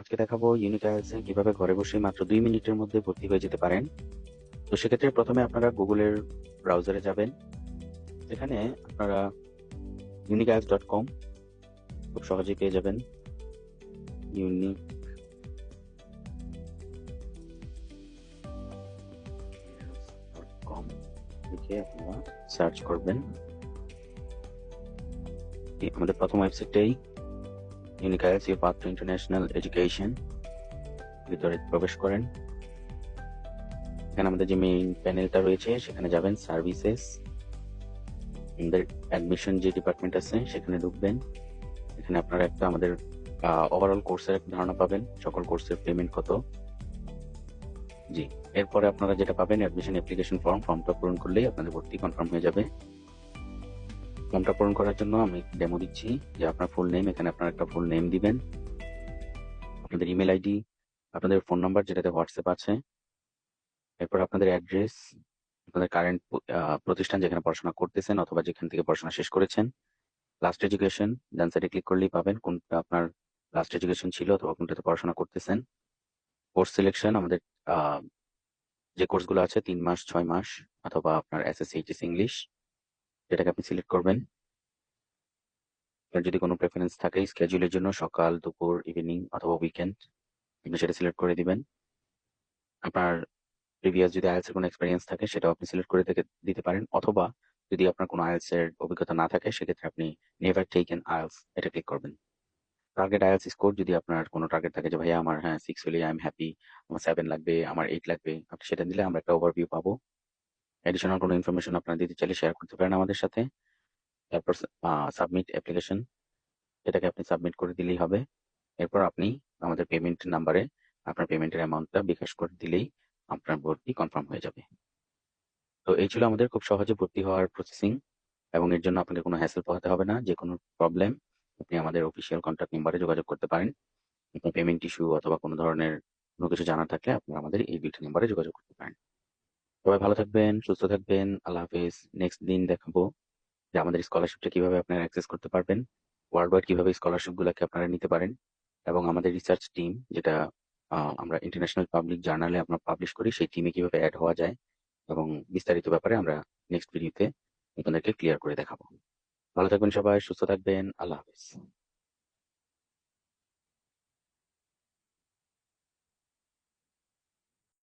আজকে দেখাবো unique IELTS কীভাবে ঘরে বসে মাত্র দুই মিনিটের মধ্যে ভর্তি হয়ে যেতে পারেন। তো সেক্ষেত্রে প্রথমে আপনারা গুগলের ব্রাউজারে যাবেন। এখানে আপনারা ইউনিক আইএলস ডট কম খুব সহজেই পেয়ে যাবেন। ইউনিক লিখে আপনারা সার্চ করবেন। আমাদের প্রথম ওয়েবসাইটটাই your path to international education ভিতরে প্রবেশ করেন। এখানে আমাদের যে মেইন প্যানেলটা রয়েছে, সেখানে যাবেন সার্ভিসেস আমাদের অ্যাডমিশন যে ডিপার্টমেন্ট আছে, সেখানে ঢুকবেন। এখানে আপনারা একটা আমাদের ওভারঅল কোর্সের একটা ধারণা পাবেন, সকল কোর্সের পেমেন্ট কত। জি, এরপরে আপনারা যেটা পাবেন অ্যাডমিশন অ্যাপ্লিকেশন ফর্ম ফর্মটা পূরণ করলেই আপনাদের ভর্তি কনফার্ম হয়ে যাবে। ফর্মটা পূরণ করার জন্য আমি ডেমো দিচ্ছি। যে আপনার ফুল নেম এখানে আপনার একটা ফুল নেম দিবেন। আপনাদের ইমেল আইডি আপনাদের ফোন নাম্বার যেটাতে হোয়াটসঅ্যাপ আছে। এরপর আপনাদের অ্যাড্রেস আপনাদের কারেন্ট প্রতিষ্ঠান যেখানে পড়াশোনা করতেছেন অথবা যেখান থেকে পড়াশোনা শেষ করেছেন। লাস্ট এডুকেশন ডান সাইডে ক্লিক করলেই পাবেন কোনটা আপনার লাস্ট এডুকেশন ছিল অথবা কোনটাতে পড়াশোনা করতেছেন। কোর্স সিলেকশন আমাদের যে কোর্সগুলো আছে, তিন মাস, ছয় মাস, অথবা আপনার এসএসসি এইচএস ইংলিশ যেটাকে আপনি সিলেক্ট করবেন। যদি কোনো প্রেফারেন্স থাকে স্কেজুলের জন্য, সকাল, দুপুর ইভিনিং অথবা উইকেন্ড আপনি সেটা সিলেক্ট করে দিবেন। আপনার প্রিভিয়াস যদি আইএলস এর কোনো এক্সপিরিয়েন্স থাকে, সেটাও আপনি সিলেক্ট করে দিতে পারেন। অথবা যদি আপনার কোনো আইএলস এর অভিজ্ঞতা না থাকে, সেক্ষেত্রে আপনি নেভার টেক টেকেন আইএলস এটা ক্লিক করবেন। টার্গেট আইএলস স্কোর যদি আপনার কোনো টার্গেট থাকে যে, ভাইয়া, আমার হ্যাঁ সিক্স হলে আই এম হ্যাপি আমার সেভেন লাগবে, আমার এইট লাগবে, আপনি সেটা দিলে আমরা একটা ওভারভিউ পাবো। এডিশনাল কোনো ইনফরমেশন আপনারা দিতে চাইলে শেয়ার করতে পারেন আমাদের সাথে। তারপর সাবমিট অ্যাপ্লিকেশন এটাকে আপনি সাবমিট করে দিলেই হবে। এরপর আপনি আমাদের পেমেন্ট নাম্বারে আপনার পেমেন্টের অ্যামাউন্টটা বিকাশ করে দিলেই আপনার ভর্তি কনফার্ম হয়ে যাবে। তো এই ছিল আমাদের খুব সহজে ভর্তি হওয়ার প্রসেসিং এবং এর জন্য আপনাকে কোনো হ্যাসেল পোহাতে হবে না। যে কোনো প্রবলেম আপনি আমাদের অফিসিয়াল কন্ট্যাক্ট নাম্বারে যোগাযোগ করতে পারেন। পেমেন্ট ইস্যু অথবা কোনো ধরনের কোনো কিছু জানার থাকলে আপনারা আমাদের এই দুইটা নাম্বারে যোগাযোগ করতে পারেন। সবাই ভালো থাকবেন, সুস্থ থাকবেন। আল্লাহ হাফেজ। নেক্সট দিন দেখাবো যে আমাদের স্কলারশিপটা কীভাবে আপনারা অ্যাক্সেস করতে পারবেন ওয়ার্ল্ড ওয়াইড কীভাবে স্কলারশিপ গুলাকে আপনারা নিতে পারেন এবং আমাদের রিসার্চ টিম যেটা আমরা ইন্টারন্যাশনাল পাবলিক জার্নালে আমরা পাবলিশ করি, সেই টিমে কীভাবে অ্যাড হওয়া যায় এবং বিস্তারিত ব্যাপারে আমরা নেক্সট ভিডিওতে আপনাদেরকে ক্লিয়ার করে দেখাবো। ভালো থাকবেন সবাই, সুস্থ থাকবেন। আল্লাহ হাফেজ।